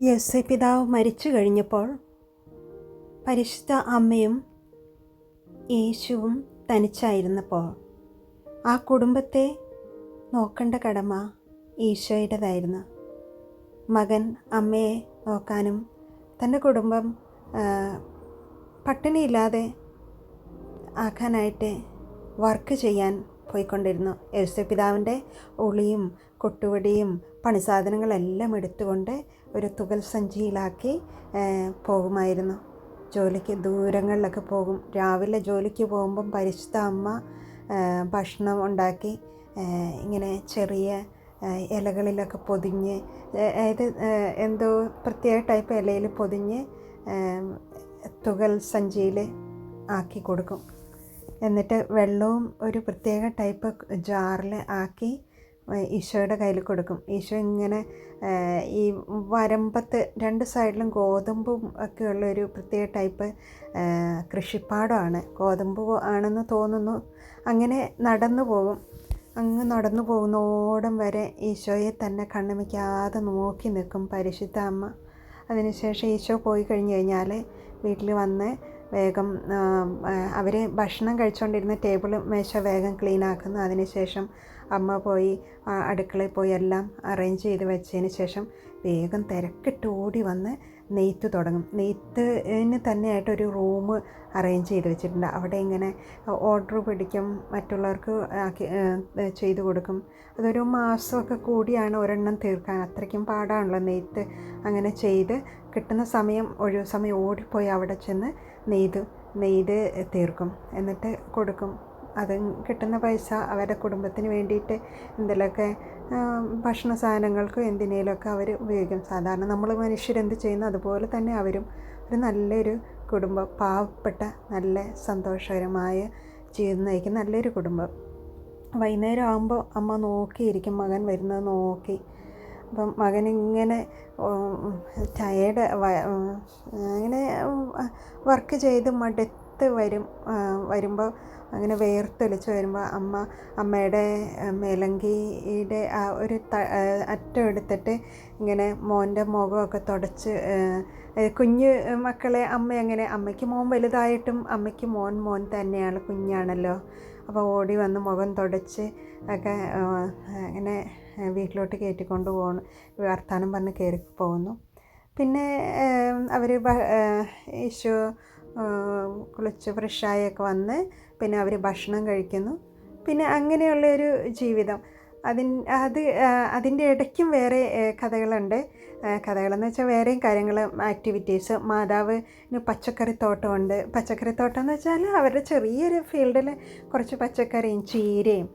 യൗസേ പിതാവ് മരിച്ചു കഴിഞ്ഞപ്പോൾ പരിശുദ്ധ അമ്മയും യേശുവും തനിച്ചായിരുന്നപ്പോൾ ആ കുടുംബത്തെ നോക്കേണ്ട കടമ ഈശോയുടേതായിരുന്നു. മകൻ അമ്മയെ നോക്കാനും തന്റെ കുടുംബം പട്ടിണിയില്ലാതെ ആക്കാനായിട്ട് വർക്ക് ചെയ്യാൻ പോയിക്കൊണ്ടിരുന്നു. യേശു പിതാവിന്റെ ഉളിയും കൊട്ടുവടിയും പണിസാധനങ്ങളെല്ലാം എടുത്തുകൊണ്ട് ഒരു തുകൽ സഞ്ചിയിലാക്കി പോകുമായിരുന്നു. ജോലിക്ക് ദൂരങ്ങളിലൊക്കെ പോകും. രാവിലെ ജോലിക്ക് പോകുമ്പം പരിശുദ്ധ അമ്മ ഭക്ഷണം ഉണ്ടാക്കി ഇങ്ങനെ ചെറിയ ഇലകളിലൊക്കെ പൊതിഞ്ഞ് അതായത് എന്തോ പ്രത്യേക ടൈപ്പ് ഇലയിൽ പൊതിഞ്ഞ് തുകൽ സഞ്ചിയിൽ ആക്കി കൊടുക്കും. എന്നിട്ട് വെള്ളവും ഒരു പ്രത്യേക ടൈപ്പ് ജാറിൽ ആക്കി ഈശോയുടെ കയ്യിൽ കൊടുക്കും. ഈശോ ഇങ്ങനെ ഈ വരമ്പത്ത് രണ്ട് സൈഡിലും ഗോതമ്പും ഒക്കെ ഉള്ള ഒരു പ്രത്യേക ടൈപ്പ് കൃഷിപ്പാടമാണ് ഗോതമ്പ് ആണെന്ന് തോന്നുന്നു. അങ്ങനെ നടന്നു പോകും. അങ്ങ് നടന്നു പോകുന്നോടം വരെ ഈശോയെ തന്നെ കണ്ണുമിക്കാതെ നോക്കി നിൽക്കും പരിശുദ്ധ അമ്മ. അതിനുശേഷം ഈശോ പോയി കഴിഞ്ഞ് കഴിഞ്ഞാൽ വീട്ടിൽ വന്ന് വേഗം അവർ ഭക്ഷണം കഴിച്ചുകൊണ്ടിരുന്ന ടേബിൾ മേശ വേഗം ക്ലീൻ ആക്കുന്നു. അതിനുശേഷം അമ്മ പോയി അടുക്കളയിൽ പോയി എല്ലാം അറേഞ്ച് ചെയ്ത് വെച്ചതിന് ശേഷം വേഗം തിരക്കിട്ട് ഓടി വന്ന് നെയ്ത്ത് തുടങ്ങും. നെയ്ത്തിന് തന്നെയായിട്ടൊരു റൂം അറേഞ്ച് ചെയ്ത് വെച്ചിട്ടുണ്ട്. അവിടെ ഇങ്ങനെ ഓർഡർ പിടിക്കും മറ്റുള്ളവർക്ക് ആക്കി ചെയ്തു കൊടുക്കും. അതൊരു മാസമൊക്കെ കൂടിയാണ് ഒരെണ്ണം തീർക്കാൻ. അത്രയ്ക്കും പാടാണല്ലോ നെയ്ത്ത് അങ്ങനെ ചെയ്ത്. കിട്ടുന്ന സമയം ഒഴിവ് സമയം ഓടിപ്പോയി അവിടെ ചെന്ന് നെയ്ത് നെയ്ത് തീർക്കും. എന്നിട്ട് കൊടുക്കും. അത് കിട്ടുന്ന പൈസ അവരുടെ കുടുംബത്തിന് വേണ്ടിയിട്ട് എന്തെങ്കിലുമൊക്കെ ഭക്ഷണ സാധനങ്ങൾക്കും എന്തിനേലുമൊക്കെ അവർ ഉപയോഗിക്കും. സാധാരണ നമ്മൾ മനുഷ്യരെന്ത് ചെയ്യുന്നു അതുപോലെ തന്നെ അവരും ഒരു നല്ലൊരു കുടുംബം പാവപ്പെട്ട നല്ല സന്തോഷകരമായ ജീവിതം നയിക്കുന്ന നല്ലൊരു കുടുംബം. വൈകുന്നേരം ആകുമ്പോൾ അമ്മ നോക്കിയിരിക്കും മകൻ വരുന്നത് നോക്കി. അപ്പം മകൻ ഇങ്ങനെ ടയേർഡ് അങ്ങനെ വർക്ക് ചെയ്ത് മടുത്ത് വരും വരുമ്പോൾ അങ്ങനെ വേർത്തൊലിച്ച് വരുമ്പോൾ അമ്മ അമ്മയുടെ മേലങ്കിയുടെ ആ ഒരു ത- അറ്റം എടുത്തിട്ട് ഇങ്ങനെ മോന്റെ മുഖമൊക്കെ തുടച്ച് കുഞ്ഞ് മക്കളെ അമ്മ അങ്ങനെ അമ്മയ്ക്ക് മോൻ വലുതായിട്ടും അമ്മയ്ക്ക് മോൻ മോൻ തന്നെയാണ് കുഞ്ഞാണല്ലോ. അപ്പോൾ ഓടി വന്ന് മുഖം തുടച്ച് ഒക്കെ അങ്ങനെ വീട്ടിലോട്ട് കയറ്റിക്കൊണ്ട് പോകണം വർത്താനം പറഞ്ഞ് കയറി പോകുന്നു. പിന്നെ അവർ ഏഹ് കുളിച്ച് ഫ്രഷായൊക്കെ വന്ന് പിന്നെ അവർ ഭക്ഷണം കഴിക്കുന്നു. പിന്നെ അങ്ങനെയുള്ള ഒരു ജീവിതം. അതിൻ അത് അതിന്റെ ഇടയ്ക്കും വേറെ കഥകളുണ്ട്. കഥകളെന്ന് വെച്ചാൽ വേറെയും കാര്യങ്ങൾ ആക്ടിവിറ്റീസ് മാതാവിന് പച്ചക്കറിത്തോട്ടമുണ്ട് പച്ചക്കറിത്തോട്ടം എന്ന് വെച്ചാൽ അവരുടെ ചെറിയൊരു ഫീൽഡിൽ കുറച്ച് പച്ചക്കറിയും ചീരയും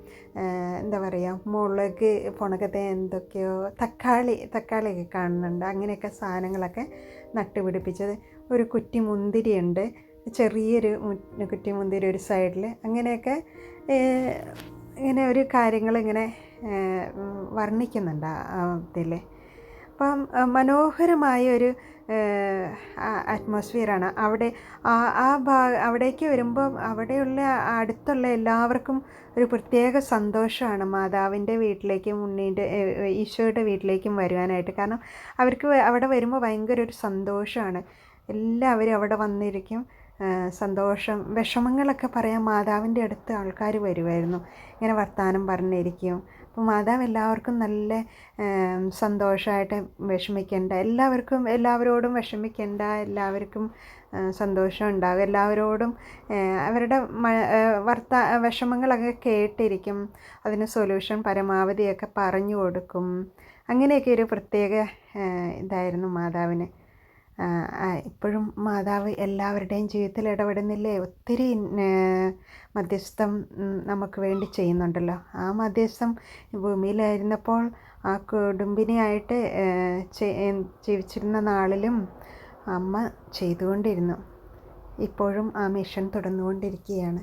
എന്താ പറയുക മുളക് പുണകത്തെ എന്തൊക്കെയോ തക്കാളി തക്കാളിയൊക്കെ കാണുന്നുണ്ട്. അങ്ങനെയൊക്കെ സാധനങ്ങളൊക്കെ നട്ടുപിടിപ്പിച്ചത്. ഒരു കുറ്റി മുന്തിരിയുണ്ട്. ചെറിയൊരു കുറ്റി മുന്തിരി ഒരു സൈഡിൽ അങ്ങനെയൊക്കെ ഇങ്ങനെ ഒരു ഏഹ്, വർണിക്കുന്നുണ്ട് ഇതിൽ അപ്പം മനോഹരമായ ഒരു അറ്റ്മോസ്ഫിയറാണ്. അവിടെ ആ ആ ഭാ അവിടേക്ക് വരുമ്പോൾ അവിടെയുള്ള അടുത്തുള്ള എല്ലാവർക്കും ഒരു പ്രത്യേക സന്തോഷമാണ് മാതാവിന്റെ വീട്ടിലേക്കും ഉണ്ണീന്റെ ഈശോയുടെ വീട്ടിലേക്കും വരുവാനായിട്ട്. കാരണം അവർക്ക് അവിടെ വരുമ്പോൾ ഭയങ്കര ഒരു സന്തോഷമാണ്. എല്ലാവരും അവിടെ വന്നിരിക്കും. സന്തോഷം വിഷമങ്ങളൊക്കെ പറയാൻ മാതാവിന്റെ അടുത്ത് ആൾക്കാർ വരുമായിരുന്നു ഇങ്ങനെ വർത്തമാനം പറഞ്ഞിരിക്കും. അപ്പോൾ മാതാവ് എല്ലാവർക്കും നല്ല സന്തോഷമായിട്ട് വിഷമിക്കേണ്ട. എല്ലാവർക്കും എല്ലാവരോടും വിഷമിക്കേണ്ട. എല്ലാവർക്കും സന്തോഷം ഉണ്ടാകും. എല്ലാവരോടും അവരുടെ വർത്ത വിഷമങ്ങളൊക്കെ കേട്ടിരിക്കും. അതിന് സൊല്യൂഷൻ പരമാവധിയൊക്കെ പറഞ്ഞു കൊടുക്കും. അങ്ങനെയൊക്കെ ഒരു പ്രത്യേക ഇതായിരുന്നു മാതാവിന്. ഇപ്പോഴും മാതാവ് എല്ലാവരുടെയും ജീവിതത്തിൽ ഇടപെടുന്നില്ലേ? ഒത്തിരി മധ്യസ്ഥം നമുക്ക് വേണ്ടി ചെയ്യുന്നുണ്ടല്ലോ. ആ മധ്യസ്ഥം ഭൂമിയിലായിരുന്നപ്പോൾ ആ കുടുംബിനിയായിട്ട് ജീവിച്ചിരുന്ന നാളിലും അമ്മ ചെയ്തുകൊണ്ടിരുന്നു. ഇപ്പോഴും ആ മിഷൻ തുടർന്നുകൊണ്ടിരിക്കുകയാണ്.